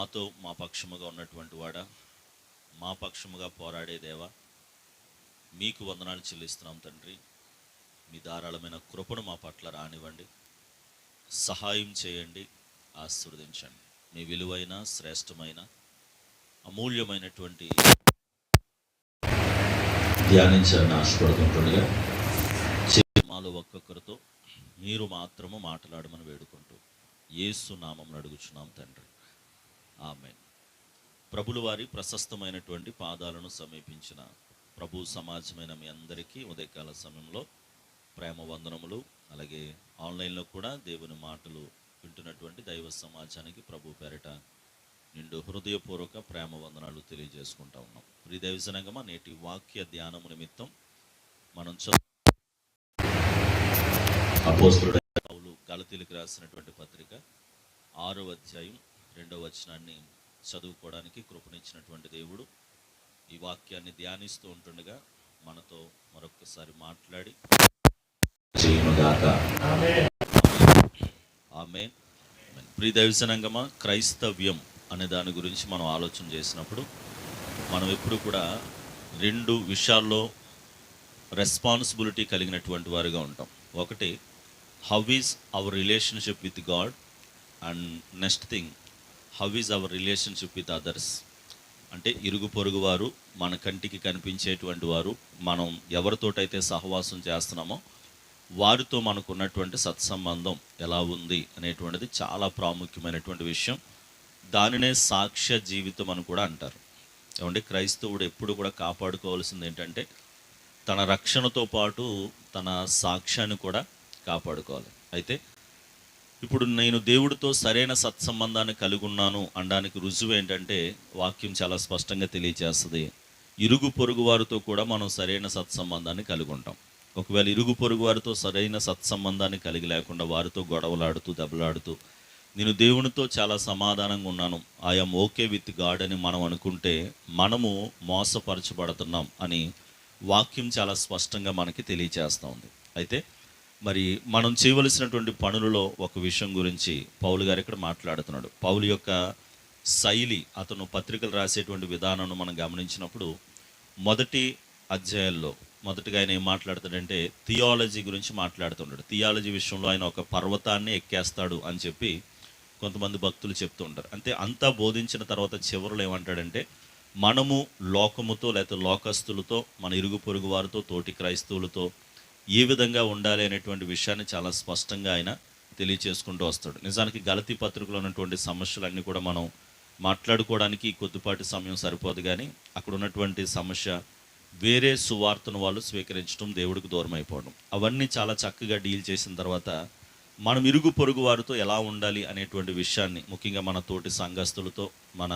మాతో మా పక్షముగా ఉన్నటువంటి వాడా? మా పక్షముగా పోరాడే దేవా? మీకు వందనాలు చెల్లిస్తున్నాం తండ్రి. మీ ధారాళమైన కృపను మా పట్ల రానివ్వండి. సహాయం చేయండి. ఆశీర్వదించండి. మీ విలువైన శ్రేష్టమైన అమూల్యమైనటువంటి ధ్యానించాలని ఆశపడుతుంటుండగా మాలో ఒక్కొక్కరితో మీరు మాత్రము మాట్లాడమని వేడుకుంటూ ఏసు నామం అడుగుచున్నాం తండ్రి. ఆమె ప్రభుల వారి ప్రశస్తమైనటువంటి పాదాలను సమీపించిన ప్రభు సమాజమైన మీ అందరికీ ఉదయకాల సమయంలో ప్రేమ వందనములు అలాగే ఆన్లైన్లో కూడా దేవుని మాటలు వింటున్నటువంటి దైవ సమాజానికి ప్రభు పేరిట నిండు హృదయపూర్వక ప్రేమ వందనాలు తెలియజేసుకుంటా ఉన్నాం. ప్రియ నేటి వాక్య ధ్యానము నిమిత్తం మనం చదువు గలతీలకు రాసినటువంటి పత్రిక ఆరో అధ్యాయం రెండవ వచనాన్ని చదువుకోవడానికి కృపణించినటువంటి దేవుడు ఈ వాక్యాన్ని ధ్యానిస్తూ ఉంటుండగా మనతో మరొకసారి మాట్లాడి. ఆమె ప్రియ దైవజనంగమా క్రైస్తవ్యం అనే దాని గురించి మనం ఆలోచన చేసినప్పుడు మనం ఎప్పుడు కూడా రెండు విషయాల్లో రెస్పాన్సిబిలిటీ కలిగినటువంటి వారుగా ఉంటాం. ఒకటి how is our relationship with God? And next thing how is our relationship with others అంటే ఇరుగు పొరుగు వారు మన కంటికి కనిపించేటువంటి వారు మనం ఎవరితోటైతే సహవాసం చేస్తున్నామో వారితో మనకు ఉన్నటువంటి సత్సంబంధం ఎలా ఉంది అనేటువంటిది చాలా ప్రాముఖ్యమైనటువంటి విషయం. దానినే సాక్ష్య జీవితం అని కూడా అంటారు. ఏమంటే క్రైస్తవుడు ఎప్పుడు కూడా కాపాడుకోవాల్సింది ఏంటంటే తన రక్షణతో పాటు తన సాక్ష్యాన్ని కూడా కాపాడుకోవాలి. అయితే ఇప్పుడు నేను దేవుడితో సరైన సత్సంబంధాన్ని కలిగి ఉన్నాను అనడానికి రుజువు ఏంటంటే వాక్యం చాలా స్పష్టంగా తెలియజేస్తుంది. ఇరుగు పొరుగు వారితో కూడా మనం సరైన సత్సంబంధాన్ని కలిగి ఉంటాం ఒకవేళ ఇరుగు పొరుగు వారితో సరైన సత్సంబంధాన్ని కలిగి లేకుండా వారితో గొడవలాడుతూ దెబ్బలాడుతూ నేను దేవునితో చాలా సమాధానంగా ఉన్నాను. ఐఎమ్ ఓకే విత్ గాడ్ అని మనం అనుకుంటే మనము మోసపరచబడుతున్నాం అని వాక్యం చాలా స్పష్టంగా మనకి తెలియచేస్తూ ఉంది. అయితే మరి మనం చేయవలసినటువంటి పనులలో ఒక విషయం గురించి పౌలు గారు ఇక్కడ మాట్లాడుతున్నాడు. పౌలు యొక్క శైలి అతను పత్రికలు రాసేటువంటి విధానం మనం గమనించినప్పుడు మొదటి అధ్యాయంలో మొదటిగా ఆయన ఏం మాట్లాడతాడంటే థియాలజీ గురించి మాట్లాడుతున్నాడు థియాలజీ విషయంలో ఆయన ఒక పర్వతాన్ని ఎక్కేస్తాడు అని చెప్పి కొంతమంది భక్తులు చెప్తూ ఉంటారు. అంతే అంతా బోధించిన తర్వాత చివరిలో ఏమంటాడంటే మనము లోకముతో లేకపోతే లోకస్తులతో మన ఇరుగు పొరుగు వారితో తోటి క్రైస్తవులతో ఏ విధంగా ఉండాలి అనేటువంటి విషయాన్ని చాలా స్పష్టంగా ఆయన తెలియచేసుకుంటూ వస్తాడు. నిజానికి గలతీ పత్రికలో ఉన్నటువంటి సమస్యలన్నీ కూడా మనం మాట్లాడుకోవడానికి కొద్దిపాటి సమయం సరిపోదు కానీ అక్కడ ఉన్నటువంటి సమస్య వేరే సువార్తను వాళ్ళు స్వీకరించడం దేవుడికి దూరం అయిపోవడం అవన్నీ చాలా చక్కగా డీల్ చేసిన తర్వాత మనం ఇరుగు పొరుగు వారితో ఎలా ఉండాలి అనేటువంటి విషయాన్ని ముఖ్యంగా మన తోటి సంఘస్థులతో మన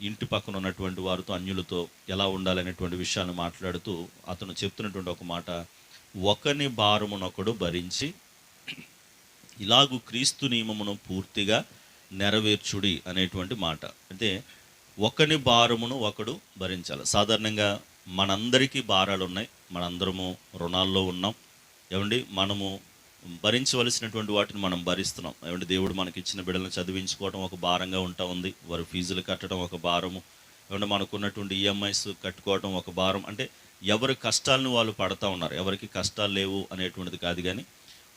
ఇంటి పక్కన ఉన్నటువంటి వారితో అన్యులతో ఎలా ఉండాలి అనేటువంటి విషయాన్ని మాట్లాడుతూ అతను చెప్తున్నటువంటి ఒక మాట ఒకని భారమునొకడు భరించి ఇలాగు క్రీస్తు నియమమును పూర్తిగా నెరవేర్చుడి అనేటువంటి మాట. అంటే ఒకని భారమును ఒకడు భరించాలి. సాధారణంగా మనందరికీ భారాలు ఉన్నాయి మనందరము రుణాల్లో ఉన్నాం. ఏమండి? మనము భరించవలసినటువంటి వాటిని మనం భరిస్తున్నాం. ఏమంటే దేవుడు మనకి ఇచ్చిన బిడ్డలను చదివించుకోవడం ఒక భారంగా ఉంటా ఉంది. వారి ఫీజులు కట్టడం ఒక భారము. ఏమంటే మనకున్నటువంటి ఈఎంఐస్ కట్టుకోవడం ఒక భారం. అంటే ఎవరి కష్టాలను వాళ్ళు పడతా ఉన్నారు. ఎవరికి కష్టాలు లేవు అనేటువంటిది కాదు కానీ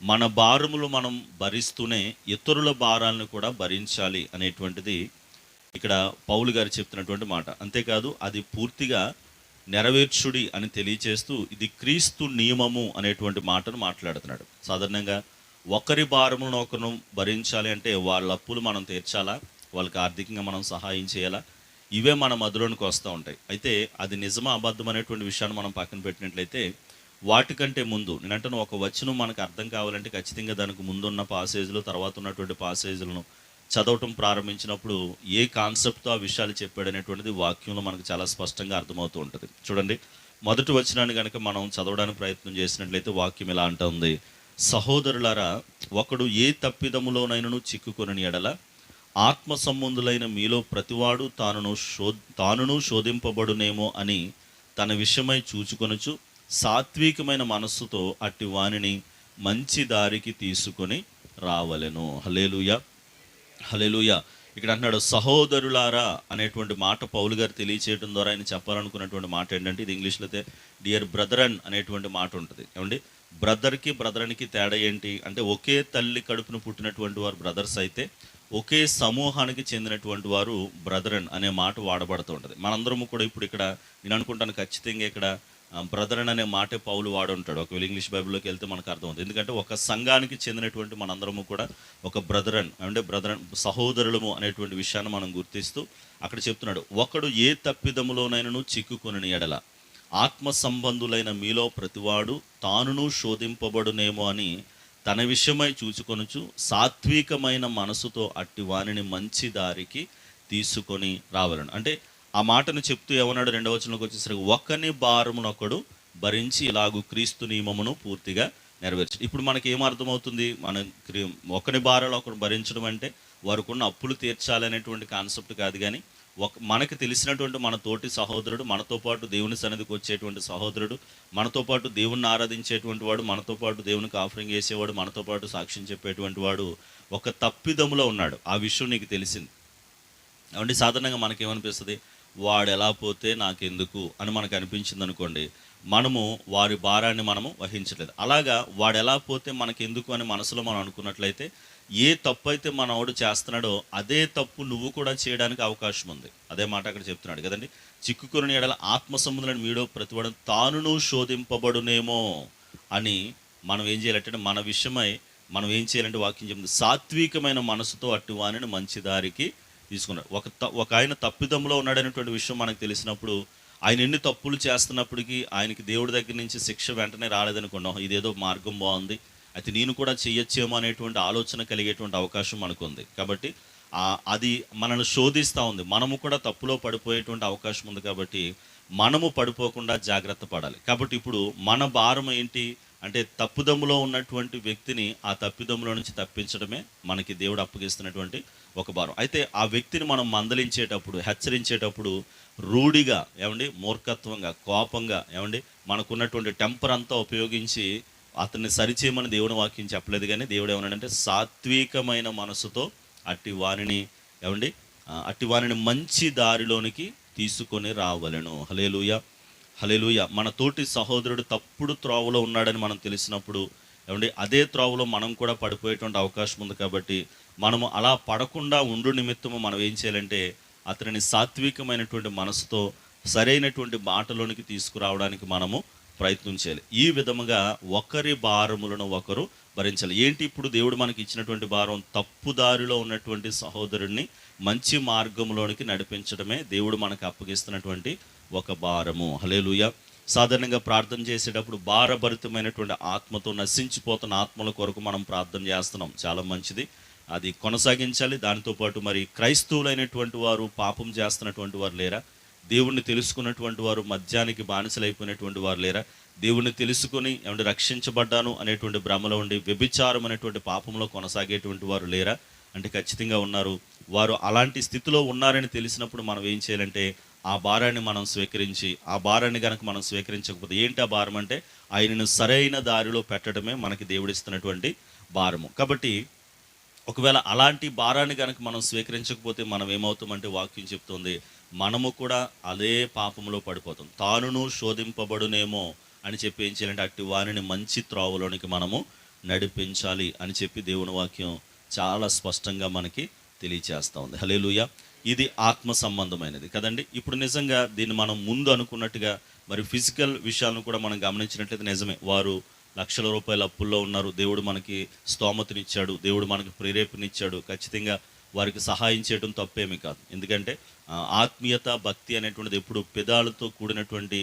మన భారములు మనం భరిస్తూనే ఇతరుల భారాలను కూడా భరించాలి అనేటువంటిది ఇక్కడ పౌలు గారు చెప్తున్నటువంటి మాట. అంతేకాదు అది పూర్తిగా నెరవేర్చుడి అని తెలియచేస్తూ ఇది క్రీస్తు నియమము అనేటువంటి మాటను మాట్లాడుతున్నాడు. సాధారణంగా ఒకరి భారములను ఒకరు భరించాలి అంటే వాళ్ళ అప్పులు మనం తీర్చాలా? వాళ్ళకి ఆర్థికంగా మనం సహాయం చేయాలా? ఇవే మన మధులోనికి వస్తూ ఉంటాయి. అయితే అది నిజమా అబద్ధం అనేటువంటి విషయాన్ని మనం పక్కన పెట్టినట్లయితే వాటికంటే ముందు నేనంటాను ఒక వచనం మనకు అర్థం కావాలంటే ఖచ్చితంగా దానికి ముందున్న పాసేజ్లు తర్వాత ఉన్నటువంటి పాసేజ్లను చదవటం ప్రారంభించినప్పుడు ఏ కాన్సెప్ట్తో ఆ విషయాలు చెప్పాడు అనేటువంటిది వాక్యంలో మనకు చాలా స్పష్టంగా అర్థమవుతూ ఉంటుంది. చూడండి మొదటి వచనాన్ని కనుక మనం చదవడానికి ప్రయత్నం చేసినట్లయితే వాక్యం ఎలా అంటుంది సహోదరులారా ఒకడు ఏ తప్పిదములోనైనను చిక్కుకొనని ఎడల ఆత్మ సంబంధులైన మీలో ప్రతివాడు తానును శో తానును శోధింపబడునేమో అని తన విషయమై చూచుకొనుచు సాత్వికమైన మనస్సుతో అట్టి వానిని మంచి దారికి తీసుకొని రావలెను. హలేలుయ హలేలుయ ఇక్కడ అంటున్నాడు సహోదరులారా అనేటువంటి మాట పౌలు గారు తెలియచేయడం ద్వారా ఆయన చెప్పాలనుకున్నటువంటి మాట ఏంటంటే ఇది ఇంగ్లీష్లో అయితే డియర్ బ్రదరన్ అనేటువంటి మాట ఉంటుంది. ఏమండి? బ్రదర్కి బ్రదరన్కి తేడా ఏంటి? అంటే ఒకే తల్లి కడుపును పుట్టినటువంటి వారు బ్రదర్స్ అయితే ఒకే సమూహానికి చెందినటువంటి వారు బ్రదరన్ అనే మాట వాడబడుతూ ఉంటుంది. మనందరము కూడా ఇప్పుడు ఇక్కడ నేను అనుకుంటాను ఖచ్చితంగా ఇక్కడ బ్రదరన్ అనే మాటే పౌలు వాడుంటాడు. ఒకవేళ ఇంగ్లీష్ బైబిల్లోకి వెళ్తే మనకు అర్థమవుతుంది. ఎందుకంటే ఒక సంఘానికి చెందినటువంటి మనందరము కూడా ఒక బ్రదరన్ అంటే బ్రదరన్ సహోదరులము అనేటువంటి విషయాన్ని మనం గుర్తిస్తూ అక్కడ చెప్తున్నాడు. ఒకడు ఏ తప్పిదములోనైనను చిక్కుకొని ఎడల. ఆత్మ సంబంధులైన మీలో ప్రతివాడు తానును శోధింపబడునేమో అని తన విషయమై చూచుకొనుచు సాత్వికమైన మనసుతో అట్టి వాణిని మంచి దారికి తీసుకొని రావాలను. అంటే ఆ మాటను చెప్తూ ఏమన్నాడు రెండవ వచనంలోకి వచ్చేసరికి ఒకని భారమునొకడు భరించి ఇలాగు క్రీస్తు నియమమును పూర్తిగా నెరవేర్చు. ఇప్పుడు మనకి ఏమర్థమవుతుంది అర్థమవుతుంది? మన ఒకని భారంలో ఒకడు భరించడం అంటే వారికి ఉన్న అప్పులు తీర్చాలనేటువంటి కాన్సెప్ట్ కాదు కానీ ఒక మనకు తెలిసినటువంటి మన తోటి సహోదరుడు మనతో పాటు దేవుని సన్నిధికి వచ్చేటువంటి సహోదరుడు మనతో పాటు దేవుణ్ణి ఆరాధించేటువంటి వాడు మనతో పాటు దేవునికి ఆఫరింగ్ చేసేవాడు మనతో పాటు సాక్ష్యం చెప్పేటువంటి వాడు ఒక తప్పిదములో ఉన్నాడు. ఆ విషయం నీకు తెలిసింది. కాబట్టి సాధారణంగా మనకేమనిపిస్తుంది? వాడు ఎలా పోతే నాకెందుకు? అని మనకు అనిపించింది అనుకోండి మనము వారి భారాన్ని మనము వహించలేదు అలాగా వాడు ఎలా పోతే మనకెందుకు అని మనసులో మనం అనుకున్నట్లయితే ఏ తప్పు అయితే మనవాడు చేస్తున్నాడో అదే తప్పు నువ్వు కూడా చేయడానికి అవకాశం ఉంది. అదే మాట అక్కడ చెప్తున్నాడు కదండి. చిక్కుకుని ఎడల ఆత్మ సంబంధులను మీడో ప్రతివాడు తానును శోధింపబడునేమో అని మనం ఏం చేయాలంటే మన విషయమై మనం ఏం చేయాలంటే వాక్యం చెప్తుంది. సాత్వికమైన మనసుతో అట్టి వాణిని మంచి దారికి తీసుకున్నాడు. ఒక త- ఒక ఆయన తప్పిదంలో ఉన్నాడనేటువంటి విషయం మనకు తెలిసినప్పుడు ఆయన ఎన్ని తప్పులు చేస్తున్నప్పటికీ ఆయనకి దేవుడి దగ్గర నుంచి శిక్ష వెంటనే రాలేదనుకున్నాం. ఇదేదో మార్గం బాగుంది. అయితే నేను కూడా చేయొచ్చేమో అనేటువంటి ఆలోచన కలిగేటువంటి అవకాశం మనకు ఉంది కాబట్టి అది మనల్ని శోధిస్తూ ఉంది. మనము కూడా తప్పులో పడిపోయేటువంటి అవకాశం ఉంది కాబట్టి మనము పడిపోకుండా జాగ్రత్త పడాలి. కాబట్టి ఇప్పుడు మన భారం ఏంటి? అంటే తప్పుదమ్ములో ఉన్నటువంటి వ్యక్తిని ఆ తప్పిదమ్ములో నుంచి తప్పించడమే మనకి దేవుడు అప్పగిస్తున్నటువంటి ఒక భారం. అయితే ఆ వ్యక్తిని మనం మందలించేటప్పుడు హెచ్చరించేటప్పుడు రూఢిగా ఏమండి మూర్ఖత్వంగా కోపంగా ఏమండి మనకున్నటువంటి టెంపర్ అంతా ఉపయోగించి అతన్ని సరిచేయమని దేవుని వాక్యం చెప్పలేదు కానీ దేవుడు ఏమన్నాడంటే సాత్వికమైన మనసుతో అట్టి వారిని ఏమండి? అట్టి వారిని మంచి దారిలోనికి తీసుకొని రావలను. హలేలుయ హలేలుయ మన తోటి సహోదరుడు తప్పుడు త్రోవలో ఉన్నాడని మనం తెలిసినప్పుడు ఏమండి? అదే త్రోవలో మనం కూడా పడిపోయేటువంటి అవకాశం ఉంది కాబట్టి మనము అలా పడకుండా ఉండు నిమిత్తము మనం ఏం చేయాలంటే అతనిని సాత్వికమైనటువంటి మనసుతో సరైనటువంటి బాటలోనికి తీసుకురావడానికి మనము ప్రయత్నం చేయాలి. ఈ విధముగా ఒకరి భారములను ఒకరు భరించాలి. ఏంటి ఇప్పుడు దేవుడు మనకి ఇచ్చినటువంటి భారం? తప్పుదారిలో ఉన్నటువంటి సహోదరుడిని మంచి మార్గంలోనికి నడిపించడమే దేవుడు మనకు అప్పగిస్తున్నటువంటి ఒక భారము. హలేలుయ సాధారణంగా ప్రార్థన చేసేటప్పుడు భారభరితమైనటువంటి ఆత్మతో నశించిపోతున్న ఆత్మల కొరకు మనం ప్రార్థన చేస్తున్నాం. చాలా మంచిది. అది కొనసాగించాలి. దానితో పాటు మరి క్రైస్తవులైనటువంటి వారు పాపం చేస్తున్నటువంటి వారు లేరా? దేవుణ్ణి తెలుసుకున్నటువంటి వారు మద్యానికి బానిసలైపోయినటువంటి వారు లేరా? దేవుణ్ణి తెలుసుకొని ఏమంటే రక్షించబడ్డాను అనేటువంటి భ్రమలో ఉండి వ్యభిచారం అనేటువంటి పాపంలో కొనసాగేటువంటి వారు లేరా? అంటే ఖచ్చితంగా ఉన్నారు. వారు అలాంటి స్థితిలో ఉన్నారని తెలిసినప్పుడు మనం ఏం చేయాలంటే ఆ భారాన్ని మనం స్వీకరించి ఆ భారాన్ని కనుక మనం స్వీకరించకపోతే ఏంటి ఆ భారం అంటే ఆయనను సరైన దారిలో పెట్టడమే మనకి దేవుడిస్తున్నటువంటి భారము. కాబట్టి ఒకవేళ అలాంటి భారాన్ని కనుక మనం స్వీకరించకపోతే మనం ఏమవుతామంటే వాక్యం చెప్తుంది మనము కూడా అదే పాపంలో పడిపోతాం. తానును శోధింపబడునేమో అని చెప్పి ఏం చేయాలంటే అట్టి వారిని మంచి త్రోవలోనికి మనము నడిపించాలి అని చెప్పి దేవుని వాక్యం చాలా స్పష్టంగా మనకి తెలియచేస్తూ ఉంది. హలేలుయ ఇది ఆత్మ సంబంధమైనది కదండి. ఇప్పుడు నిజంగా దీన్ని మనం ముందు అనుకున్నట్టుగా మరి ఫిజికల్ విషయాలను కూడా మనం గమనించినట్లయితే నిజమే. వారు లక్షల రూపాయల అప్పుల్లో ఉన్నారు. దేవుడు మనకి స్తోమతనిచ్చాడు. దేవుడు మనకి ప్రేరేపణిచ్చాడు ఖచ్చితంగా వారికి సహాయం చేయడం తప్పేమీ కాదు. ఎందుకంటే ఆత్మీయత భక్తి అనేటువంటిది ఎప్పుడు పెదాలతో కూడినటువంటి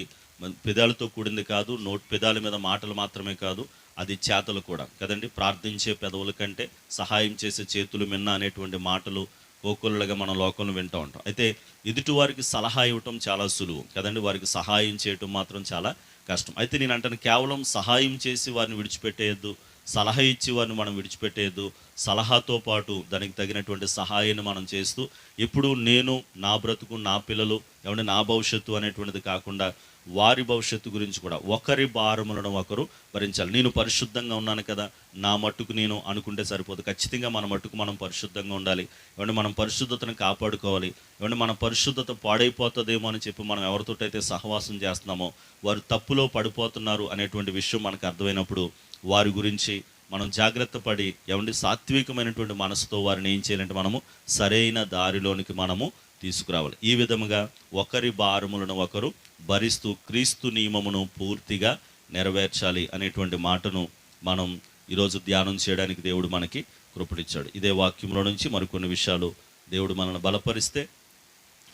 పెదాలతో కూడింది కాదు. నోట్ పెదాల మీద మాటలు మాత్రమే కాదు. అది చేతలు కూడా. కదండి? ప్రార్థించే పెదవుల కంటే సహాయం చేసే చేతులు మిన్న అనేటువంటి మాటలు కోకొల్లగా మన లోకంలో వింటూ ఉంటాం. అయితే ఎదుటి వారికి సలహా ఇవ్వటం చాలా సులువు. కదండి? వారికి సహాయం చేయటం మాత్రం చాలా కష్టం. అయితే నేను అంటాను కేవలం సహాయం చేసి వారిని విడిచిపెట్టేయద్దు. సలహా ఇచ్చి వారిని మనం విడిచిపెట్టేదు సలహాతో పాటు దానికి తగినటువంటి సహాయాన్ని మనం చేస్తూ ఎప్పుడు నేను నా బ్రతుకు నా పిల్లలు ఏమంటే నా భవిష్యత్తు అనేటువంటిది కాకుండా వారి భవిష్యత్తు గురించి కూడా ఒకరి భారములను ఒకరు భరించాలి. నేను పరిశుద్ధంగా ఉన్నాను కదా నా మట్టుకు నేను అనుకుంటే సరిపోదు. ఖచ్చితంగా మన మట్టుకు మనం పరిశుద్ధంగా ఉండాలి. ఏమంటే మనం పరిశుద్ధతను కాపాడుకోవాలి. ఏమంటే మన పరిశుద్ధత పాడైపోతుందేమో అని చెప్పి మనం ఎవరితోటైతే సహవాసం చేస్తున్నామో వారు తప్పులో పడిపోతున్నారు అనేటువంటి విషయం మనకు అర్థమైనప్పుడు వారి గురించి మనం జాగ్రత్త పడి ఏమంటే సాత్వికమైనటువంటి మనసుతో వారిని ఏం చేయాలంటే మనము సరైన దారిలోనికి మనము తీసుకురావాలి. ఈ విధముగా ఒకరి భారములను ఒకరు భరిస్తూ క్రీస్తు నియమమును పూర్తిగా నెరవేర్చాలి అనేటువంటి మాటను మనం ఈరోజు ధ్యానం చేయడానికి దేవుడు మనకి కృపణిచ్చాడు ఇదే వాక్యంలో నుంచి మరికొన్ని విషయాలు దేవుడు మనల్ని బలపరిస్తే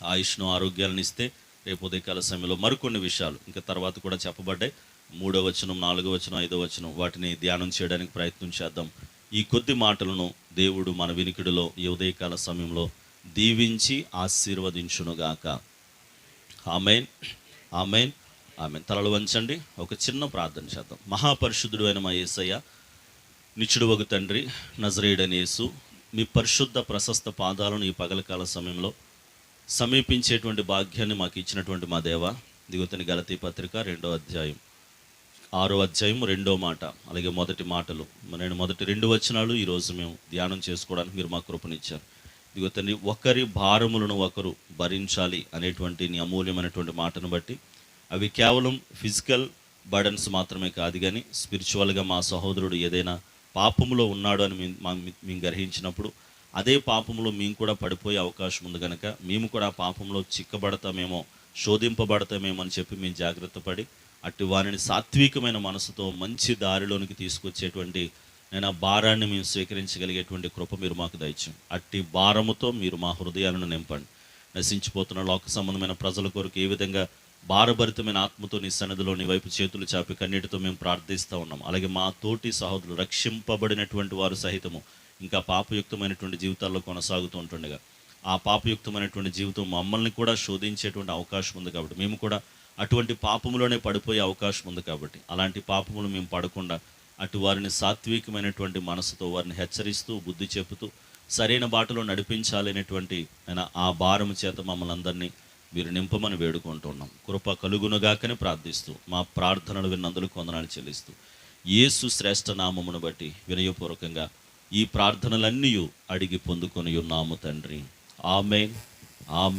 ఆయుష్ను ఆరోగ్యాలను ఇస్తే రేపు ఉదయకాల సమయంలో మరికొన్ని విషయాలు ఇంకా తర్వాత కూడా చెప్పబడ్డాయి. మూడో వచనం నాలుగో వచనం ఐదో వచనం వాటిని ధ్యానం చేయడానికి ప్రయత్నం చేద్దాం. ఈ కొద్ది మాటలను దేవుడు మన వినికిడిలో ఈ ఉదయకాల సమయంలో దీవించి ఆశీర్వదించునుగాక. ఆమెన్. ఆమెన్. ఆమెన్. తలలు వంచండి. ఒక చిన్న ప్రార్థన చేద్దాం. మహాపరిశుద్ధుడు అయిన మా యేసయ్య నిచ్చుడు ఒక తండ్రి నజరేయుడని యేసు మీ పరిశుద్ధ ప్రశస్త పాదాలను ఈ పగలకాల సమయంలో సమీపించేటువంటి భాగ్యాన్ని మాకు ఇచ్చినటువంటి మా దేవ దిగుతని గలతీ పత్రిక రెండో అధ్యాయం. ఆరో అధ్యాయం రెండో మాట అలాగే మొదటి మాటలు. నేను మొదటి రెండు వచనాలు ఈరోజు మేము ధ్యానం చేసుకోవడానికి మీరు మా కృపనిచ్చారు. ఇదిగో తండ్రి ఒకరి భారములను ఒకరు భరించాలి అనేటువంటి నీ అమూల్యమైనటువంటి మాటను బట్టి అవి కేవలం ఫిజికల్ బర్డన్స్ మాత్రమే కాదు కానీ స్పిరిచువల్గా మా సహోదరుడు ఏదైనా పాపములో ఉన్నాడు అని మేము గ్రహించినప్పుడు అదే పాపంలో మేము కూడా పడిపోయే అవకాశం ఉంది కనుక మేము కూడా ఆ పాపంలో చిక్కబడతామేమో శోధింపబడతామేమో అని చెప్పి మేము జాగ్రత్త పడి అట్టి వారిని సాత్వికమైన మనసుతో మంచి దారిలోనికి తీసుకొచ్చేటువంటి నేను ఆ భారాన్ని మేము స్వీకరించగలిగేటువంటి కృప మీరు మాకు దయచం అట్టి భారముతో మీరు మా హృదయాలను నింపండి. నశించిపోతున్న లోక సంబంధమైన ప్రజల కొరకు ఏ విధంగా భారభరితమైన ఆత్మతో నీ సన్నిధిలో నీ వైపు చేతులు చాపి కన్నీటితో మేము ప్రార్థిస్తూ ఉన్నాం. అలాగే మా తోటి సహోదరులు రక్షింపబడినటువంటి వారు సహితము ఇంకా పాపయుక్తమైనటువంటి జీవితాల్లో కొనసాగుతూ ఉంటుండగా ఆ పాపయుక్తమైనటువంటి జీవితం మమ్మల్ని కూడా శోధించేటువంటి అవకాశం ఉంది కాబట్టి మేము కూడా అటువంటి పాపములోనే పడిపోయే అవకాశం ఉంది కాబట్టి. అలాంటి పాపములు మేము పడకుండా అటు వారిని సాత్వికమైనటువంటి మనసుతో వారిని హెచ్చరిస్తూ బుద్ధి చెబుతూ సరైన బాటలో నడిపించాలనేటువంటి ఆయన ఆ భారం చేత మమ్మల్ని అందరినీ మీరు నింపమని వేడుకుంటున్నాం. కృప కలుగునుగాకని ప్రార్థిస్తూ మా ప్రార్థనలు విన్నందుకు కొందనాలు చెల్లిస్తూ యేసు శ్రేష్ఠ నామమును బట్టి వినయపూర్వకంగా ఈ ప్రార్థనలన్నీ అడిగి పొందుకొని ఉన్నాము తండ్రి. ఆమె ఆమె